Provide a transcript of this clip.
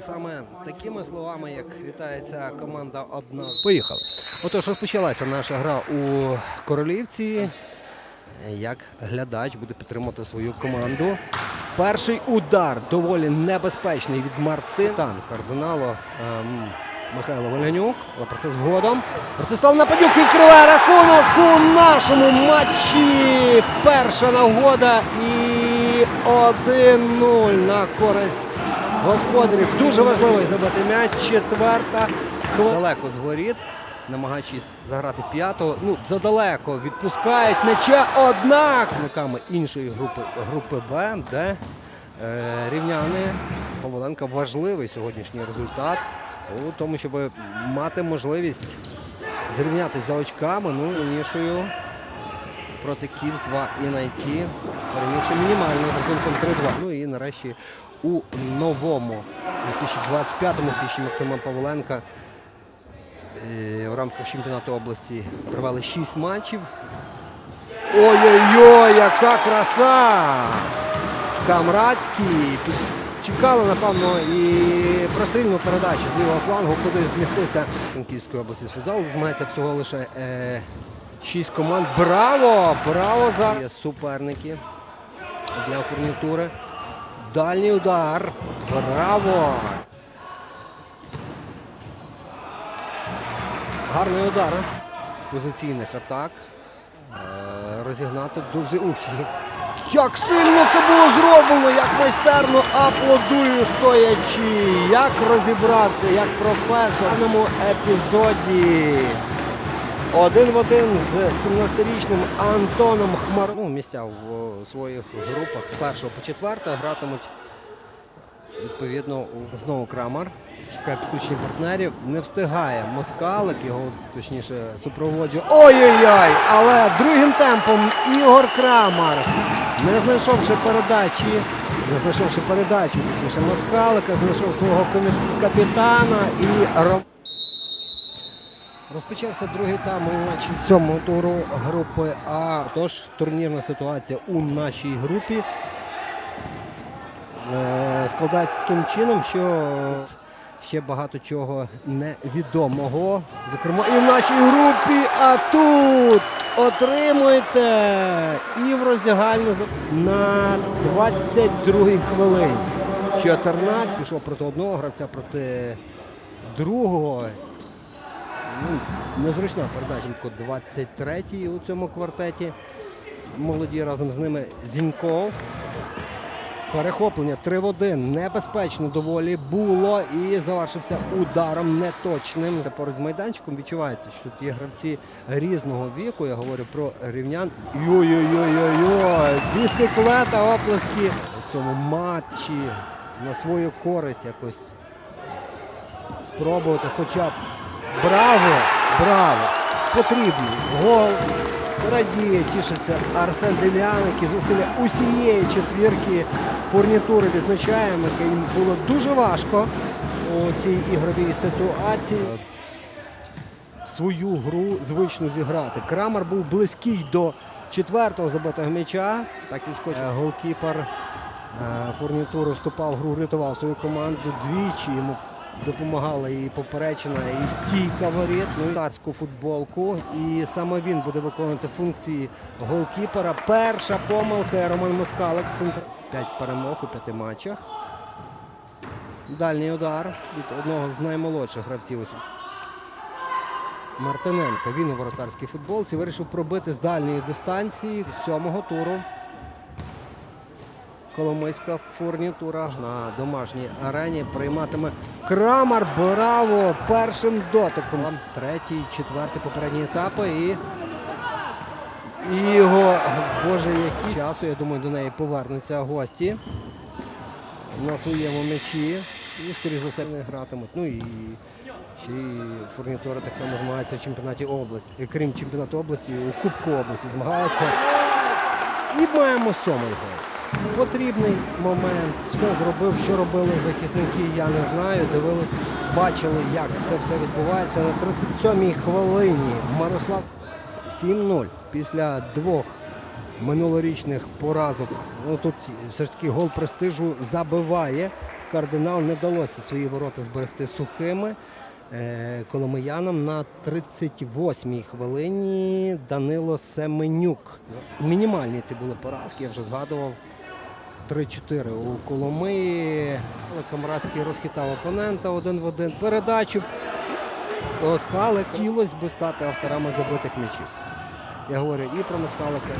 Саме такими словами, як вітається команда одна. Поїхали. Отож, розпочалася наша гра у Королівці. Як глядач буде підтримувати свою команду. Перший удар доволі небезпечний від Мартина кардиналу ем, Михайло Волянюк. Але про це згодом. Ростислав Нападюк відкриває рахунок у нашому матчі. Перша нагода і 1-0 на користь господарів. Дуже важливий забити м'яч. Четверта. Далеко з воріт. Намагаючись заграти п'ятого. Ну, задалеко відпускають м'яча. Однак Представниками іншої групи групи Б, де е, рівняни Павленка важливий сьогоднішній результат у тому, щоб мати можливість зрівнятися за очками. Ну, сильнішою проти Київс 2 і найти. Перемігши мінімально з рахунком 3-2. Ну і нарешті у новому 2025-му піші Максима Павленка в рамках чемпіонату області провели 6 матчів. Ой-ой-ой, яка краса! Камрадський. Чекали, напевно, і прострільну передачу з лівого флангу, куди змістився Франківської області. Фізал змагається всього лише е, 6 команд. Браво! Браво за суперники для фурнітури. Дальній удар. Браво! Гарний удар позиційних атак. Е, Розігнати дуже ух. Як сильно це було зроблено, як майстерно аплодую стоячи. Як розібрався, як професор в цьому епізоді. Один в один з 17-річним Антоном Хмар. Ну, місця в своїх групах з першого по четверте гратимуть Відповідно, знову Крамар шукає підключення партнерів. Не встигає Москалик, його точніше супроводжує. Ой-ой-ой! Але другим темпом Ігор Крамар, не знайшовши передачі, не знайшовши передачі, точніше Москалика, знайшов свого капітана і Ром. Розпочався другий тайм у матчі сьомого туру групи А. Тож турнірна ситуація у нашій групі е, складається таким чином, що ще багато чого невідомого. Зокрема, і в нашій групі, а тут отримуєте і в роздягальну на 22-й хвилині. 14 пішов проти одного гравця, проти другого. Ну, незручна передача по 23-й у цьому квартеті. Молоді разом з ними Зіньков. Перехоплення 3 в 1. Небезпечно доволі було і завершився ударом неточним. Це поруч з майданчиком відчувається, що тут є гравці різного віку. Я говорю про рівнян. Йой-йой-йой-йой! Бісиклета оплески у цьому матчі на свою користь якось спробувати хоча б. Браво! Браво! Потрібний гол. Радіє, тішиться Арсен Дем'яник і зусилля усієї четвірки фурнітури відзначаємо, яке їм було дуже важко у цій ігровій ситуації. Свою гру звично зіграти. Крамер був близький до четвертого забитого м'яча. Так і скочив голкіпер е, фурнітури вступав в гру, рятував свою команду двічі. Йому допомагала і поперечина, і стійка воріт, ну і футболку. І саме він буде виконувати функції голкіпера. Перша помилка Роман Москалик. Центр. П'ять перемог у п'яти матчах. Дальній удар від одного з наймолодших гравців. Мартиненко. Він у воротарській футболці вирішив пробити з дальньої дистанції сьомого туру. Коломийська фурнітура на домашній арені прийматиме Крамар. Браво! Першим дотиком. Третій, четвертий попередні етапи. І, і його, боже, які часу, я думаю, до неї повернуться гості на своєму м'ячі. І, скоріш за все, не гратимуть. Ну і ще й фурнітура так само змагається в чемпіонаті області. І, крім чемпіонату області, у Кубку області змагається. І маємо сьомий гол. Потрібний момент. Все зробив, що робили захисники, я не знаю. Дивились, бачили, як це все відбувається. На 37-й хвилині Мирослав 7-0 після двох минулорічних поразок. Ну тут все ж таки гол престижу забиває кардинал не вдалося свої ворота зберегти сухими. Е, Коломиянам на 38-й хвилині Данило Семенюк. Мінімальні ці були поразки, я вже згадував. 3-4 у Коломиї. Але Камрадський розхитав опонента один в один. Передачу до Скали. Хотілося б стати авторами забитих м'ячів. Я говорю і про Москалика,